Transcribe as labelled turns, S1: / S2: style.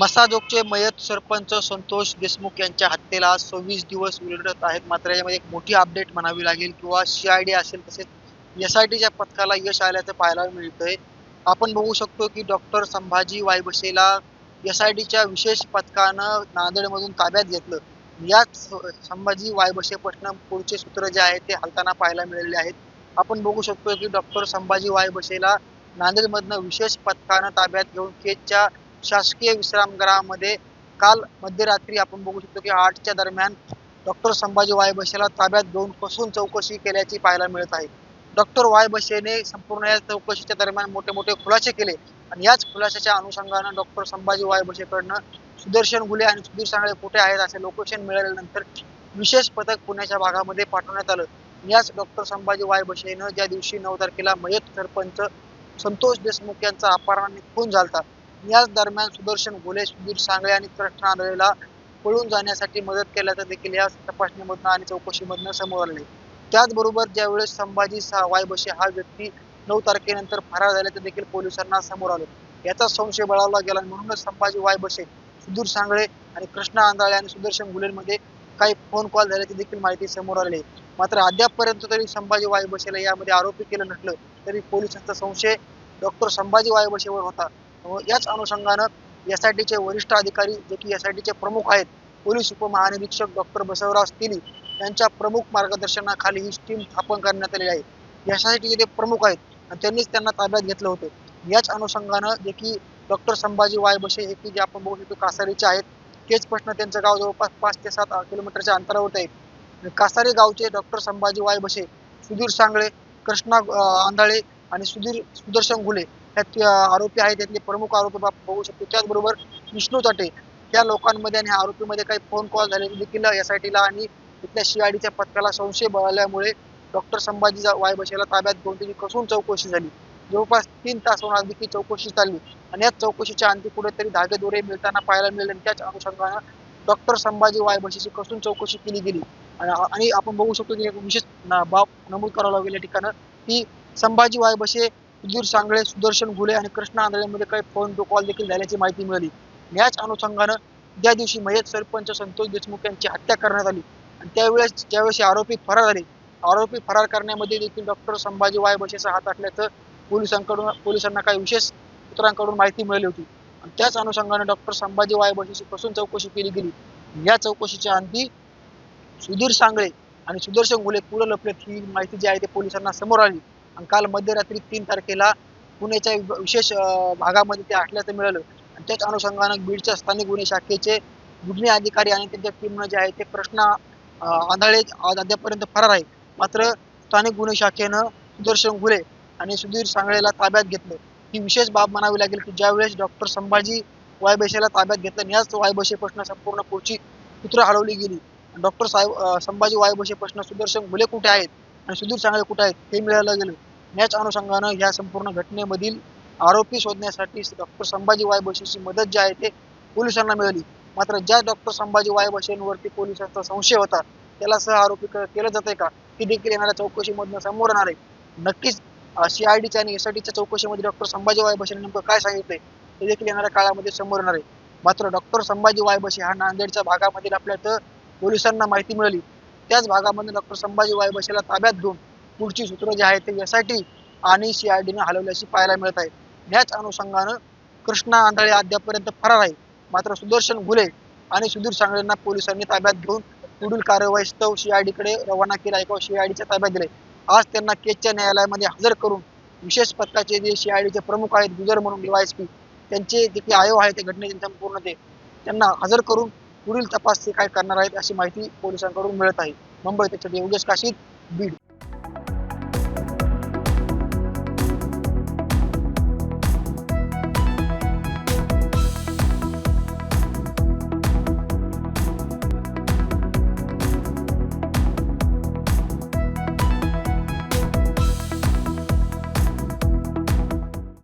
S1: मसाजोगचे मयत सरपंच संतोष देशमुख यांच्या हत्येला सव्वीस दिवस उलटत आहेत. मात्र यामध्ये एक मोठी अपडेट म्हणावी लागेल किंवा सीआयडी असेल तसेच एस आय टीच्या पथकाला यश आल्याचं पाहायला मिळतंय. आपण बघू शकतो की डॉक्टर संभाजी वायबसेला एस आय टीच्या विशेष पथकानं नांदेडमधून ताब्यात घेतलं. याच संभाजी वायबसेपासून पुढचे सूत्र जे आहे ते हलताना पाहायला मिळालेले आहेत. आपण बघू शकतो की डॉक्टर संभाजी वायबसेला नांदेडमधनं विशेष पथकानं ताब्यात घेऊन केजच्या शासकीय विश्रामगृहामध्ये काल मध्यरात्री आपण बघू शकतो की आठच्या दरम्यान डॉक्टर संभाजी वायबसेला ताब्यात घेऊन कसून चौकशी केल्याची पाहायला मिळत आहे. डॉक्टर वायबसेने संपूर्ण या चौकशीच्या दरम्यान मोठे मोठे खुलासे केले आणि याच खुलाशाच्या अनुषंगानं डॉक्टर संभाजी वायबसेकडनं सुदर्शन गुले आणि सुधीर सांगळे कुठे आहेत असे लोकेशन मिळाल्यानंतर विशेष पथक पुण्याच्या भागामध्ये पाठवण्यात आलं. याच डॉक्टर संभाजी वायबसेनं ज्या दिवशी नऊ तारखेला मयत सरपंच संतोष देशमुख यांचा अपहरणाने खून झालता याच दरम्यान सुदर्शन घोले सुधीर सांगळे आणि कृष्ण आंधळेला पळून जाण्यासाठी मदत केल्याचं देखील या तपासणीमधनं आणि चौकशीमधनं समोर आले त्याचबरोबर ज्यावेळेस संभाजी वायबशी वायबशे हा व्यक्ती नऊ तारखेनंतर फरार झाल्याचं देखील पोलिसांना समोर आलं याचा संशय बळावला गेला म्हणूनच संभाजी वायबशे सुधीर सांगळे आणि कृष्ण आंधळे आणि सुदर्शन घुलेंमध्ये काही फोन कॉल झाल्याची देखील माहिती समोर आली मात्र अद्यापपर्यंत तरी संभाजी वायबशेला यामध्ये आरोपी केलं नसलं तरी पोलिसांचा संशय डॉक्टर संभाजी वायबशेवर होता. व याच अनुषंगानं एस आय टीचे वरिष्ठ अधिकारी जे की एस आय टीचे प्रमुख आहेत पोलीस उपमहानिरीक्षक डॉक्टर बसवराज तिली यांच्या प्रमुख मार्गदर्शनाखाली ही टीम स्थापन करण्यात आलेली आहे. एस आय टीचे ते प्रमुख आहेत आणि त्यांनीच त्यांना ताब्यात घेतलं होतं. याच अनुषंगानं जे की डॉक्टर संभाजी वायबशे हे की जे आपण बघू शकतो कासारीचे आहेत तेच प्रश्न त्यांचं गाव जवळपास पाच ते सात किलोमीटरच्या अंतरावर आहे कासारी गावचे डॉक्टर संभाजी वायबशे सुधीर सांगळे कृष्णा आंधळे आणि सुधीर सुदर्शन गुले ह्या आरोपी आहेत. त्यातले प्रमुख आरोपी बघू शकतो. त्याचबरोबर विष्णू चाटे त्या लोकांमध्ये आणि आरोपीमध्ये काही फोन कॉल झाले देखील एस आय टीला आणि तिथल्या सीआयडीच्या पथकाला संशय बळाल्यामुळे डॉक्टर संभाजी वायबशेला ताब्यात घेऊन त्याची कसून चौकशी झाली. जवळपास तीन तास होणार देखील चौकशी चालली. आणि या चौकशीच्या अंती कुठेतरी धागेदोरे मिळताना पाहायला मिळेल आणि त्याच अनुषंगानं डॉक्टर संभाजी वायबशेची कसून चौकशी केली गेली. आणि आपण बघू शकतो की एक विशेष बाब नमूद करावं लागेल या ठिकाणं की संभाजी वायबशे सुधीर सांगळे सुदर्शन घुले आणि कृष्ण आंधळेमध्ये काही फोन कॉल देखील झाल्याची माहिती मिळाली. याच अनुषंगानं त्या दिवशी मयत सरपंच संतोष देशमुख यांची हत्या करण्यात आली आणि त्यावेळेस ज्यावेळेस आरोपी फरार झाले. आरोपी फरार करण्यामध्ये देखील डॉक्टर संभाजी वाय बशेचा हात असल्याचं पोलिसांकडून पोलिसांना काही विशेष सूत्रांकडून माहिती मिळाली होती. आणि त्याच अनुषंगाने डॉक्टर संभाजी वाय बशेची कसून चौकशी केली गेली. या चौकशीच्या अंती सुधीर सांगळे आणि सुदर्शन गुले पुढे लपलेत ही माहिती जी आहे ते पोलिसांना समोर आली. आणि काल मध्यरात्री तीन तारखेला पुण्याच्या विशेष भागामध्ये ते असल्याचं मिळालं. आणि त्याच अनुषंगानं बीडच्या स्थानिक गुन्हे शाखेचे गुन्हे अधिकारी आणि त्यांच्या टीमनं जे आहे ते प्रश्न आंधळे अद्यापर्यंत फरार आहे मात्र स्थानिक गुन्हे शाखेनं सुदर्शन गुले आणि सुधीर सांगळेला ताब्यात घेतलं. ही विशेष बाब म्हणावी लागेल की ज्यावेळेस डॉक्टर संभाजी वायबशेला ताब्यात घेतलं याच याच वायबशेपासून संपूर्ण पुढची सूत्र हलवली गेली. डॉक्टर साहेब संभाजी संभाजी वायबशेपासून सुदर्शन गुले कुठे आहेत? आणि सुधीर सांगळे कुठे आहेत हे मिळायला गेलं. याच अनुषंगानं या संपूर्ण घटनेमधील आरोपी शोधण्यासाठी डॉक्टर संभाजी वायबशीची मदत जी आहे ते पोलिसांना मिळाली. मात्र ज्या डॉक्टर संभाजी वायबशींवरती पोलिसांचा संशय होता त्याला सह आरोपी केलं जातंय का हे देखील येणाऱ्या चौकशीमधनं समोर येणार आहे. नक्कीच सीआयडीच्या आणि एसआयटीच्या चौकशीमध्ये डॉक्टर संभाजी वायबशेने नेमकं काय सांगितलंय ते देखील येणाऱ्या काळामध्ये समोर येणार आहे. मात्र डॉक्टर संभाजी वायबशी हा नांदेडच्या भागामधील आपल्याचं पोलिसांना माहिती मिळाली. त्याच भागामध्ये डॉक्टर संभाजी वायबशेला ताब्यात घेऊन पुढची सूत्र जी आहे ते एस आय टी आणि सीआयडीने हलवल्याची पाहायला मिळत आहे. ह्याच अनुषंगानं कृष्णा आंधळे अद्यापर्यंत फरार आहे. मात्र सुदर्शन घुले आणि सुधीर सांगळेंना पोलिसांनी ताब्यात घेऊन पुढील कारवाईस्तव सीआयडीकडे रवाना केला. आहे किंवा सीआयडीच्या ताब्यात दिले आज त्यांना केचच्या न्यायालयामध्ये हजर करून विशेष पथकाचे जे सीआयडीचे प्रमुख आहेत गुजर म्हणून डीवायएसपी त्यांचे जे काही आयोग आहे ते घटनेचे संपूर्ण ते त्यांना हजर करून पुढील तपास ते काय करणार आहेत अशी माहिती पोलिसांकडून मिळत आहे. मुंबई त्याच्यात योगेश काशीद बीड.